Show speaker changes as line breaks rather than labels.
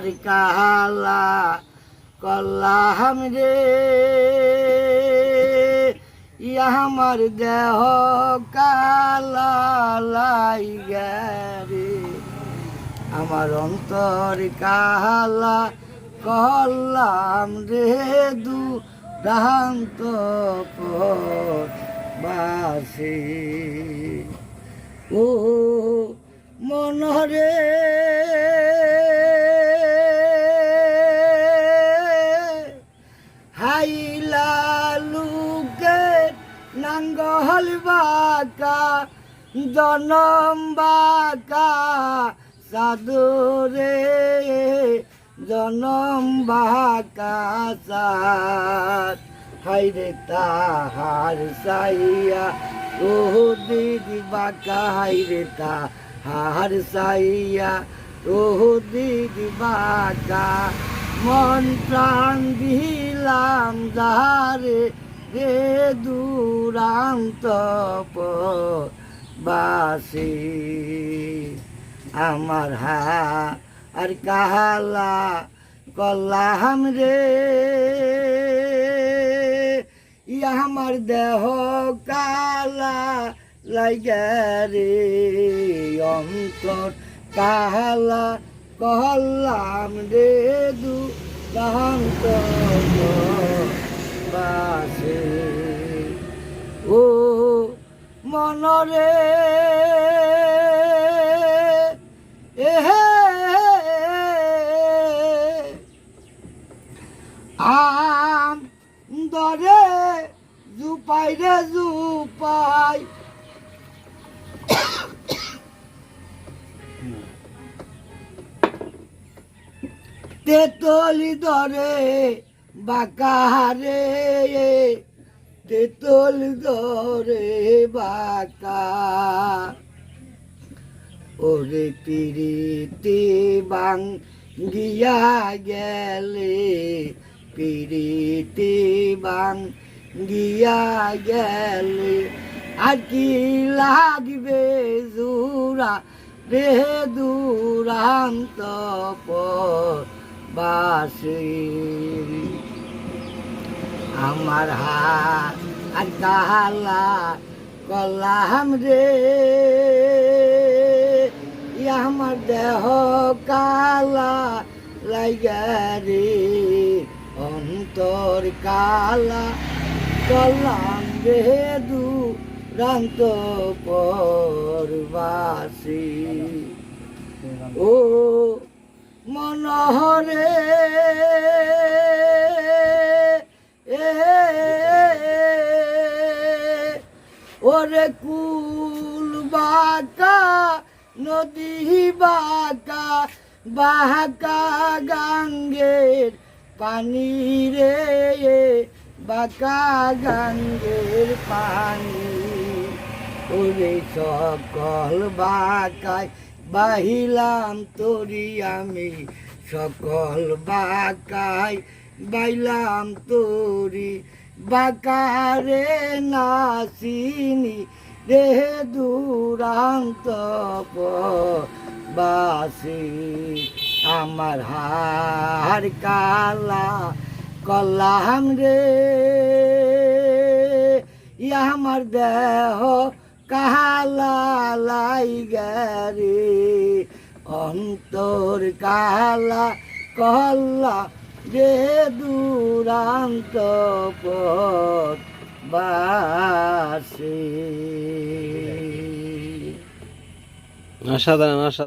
আর কালা কল্লাম রে ইয়া আমার দেহ কালা রে আমার অন্তর কালা কল্লাম রে দু দান্ত বাসে। ও মনরে নাঙ্গল বাকা, জনম বাকা সাধুরে জনম বাকা সাত হাইরে তাহার সাইয়া ও দিদি বাকা হাইরে তাহার সাইয়া ও দিদি বাকা। মন প্রাণ দিলাম যারে রে দূরান্ত বাসি। আমার হা আর কাহালা কল্লাম রে। ইয়া আমার দেহ কালা লাইগা রে। অন্তর কালা কহল্লাম রে দু দান্ত মনরে এহে। আম দরে জুপাই রে জুপাই। তেতলি দরে বাকারে তেতলি দরে বাকা? ওরে পিরিতি বাং গিয়া গেলে, পিরিতি বাং গিয়া গেলে আর কি লাগবে জুরা রে দূরান্ত বাসি আমার হাত আর কালা কলাম রে। আমার দেহ কালা লাইগা রে, অন্তর কালা কলাম রে দু রান্ত পরবাসী। ও মনোহরে ওরে কুল বাঁকা, নদী বাঁকা বাঁকা গাঙ্গের পানি রে বাঁকা গাঙ্গের পানি। ওরে সকল বাঁকায় বাহিলাম তোরি আমি, সকল বাঁকায় বাইলাম তোরি বাকারে নাসিনি রে দূরান্ত বাসি আমার হার কালা কলাম রে, ই আমার দেহ কালা রে। অন্তর কালা কল্লা যে দূরান্ত পথ বাসে
অসাধারণ অসাধারণ।